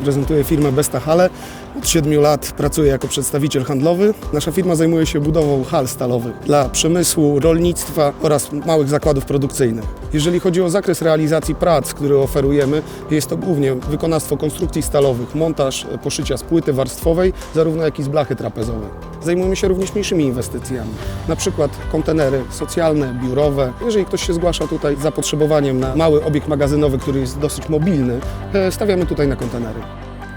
reprezentuję firmę Besta Hale. Od 7 lat pracuję jako przedstawiciel handlowy. Nasza firma zajmuje się budową hal stalowych dla przemysłu, rolnictwa oraz małych zakładów produkcyjnych. Jeżeli chodzi o zakres realizacji prac, które oferujemy, jest to głównie wykonawstwo konstrukcji stalowych, montaż e, poszycia z płyty warstwowej, zarówno jak i z blachy trapezowej. Zajmujemy się również mniejszymi inwestycjami, na przykład kontenery socjalne, biurowe. Jeżeli ktoś się zgłasza tutaj z zapotrzebowaniem na mały obiekt magazynowy, który jest dosyć mobilny, e, stawiamy tutaj na kontenery.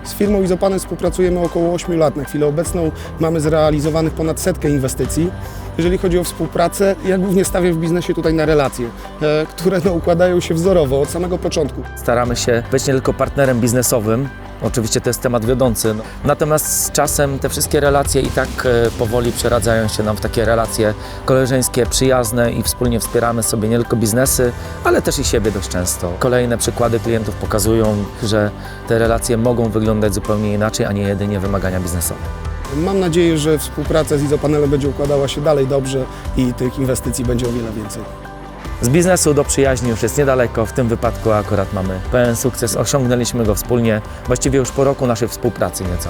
Z firmą Izopanem współpracujemy około 8 lat. Na chwilę obecną mamy zrealizowanych ponad setkę inwestycji. Jeżeli chodzi o współpracę, ja głównie stawiam w biznesie tutaj na relacje, e, które no, układają się wzorowo od samego początku. Staramy się być nie tylko partnerem biznesowym, oczywiście to jest temat wiodący, no. natomiast z czasem te wszystkie relacje i tak e, powoli przeradzają się nam w takie relacje koleżeńskie, przyjazne i wspólnie wspieramy sobie nie tylko biznesy, ale też i siebie dość często. Kolejne przykłady klientów pokazują, że te relacje mogą wyglądać zupełnie inaczej, a nie jedynie wymagania biznesowe. Mam nadzieję, że współpraca z Izopanelem będzie układała się dalej dobrze i tych inwestycji będzie o wiele więcej. Z biznesu do przyjaźni już jest niedaleko, w tym wypadku akurat mamy pełen sukces, osiągnęliśmy go wspólnie, właściwie już po roku naszej współpracy nieco.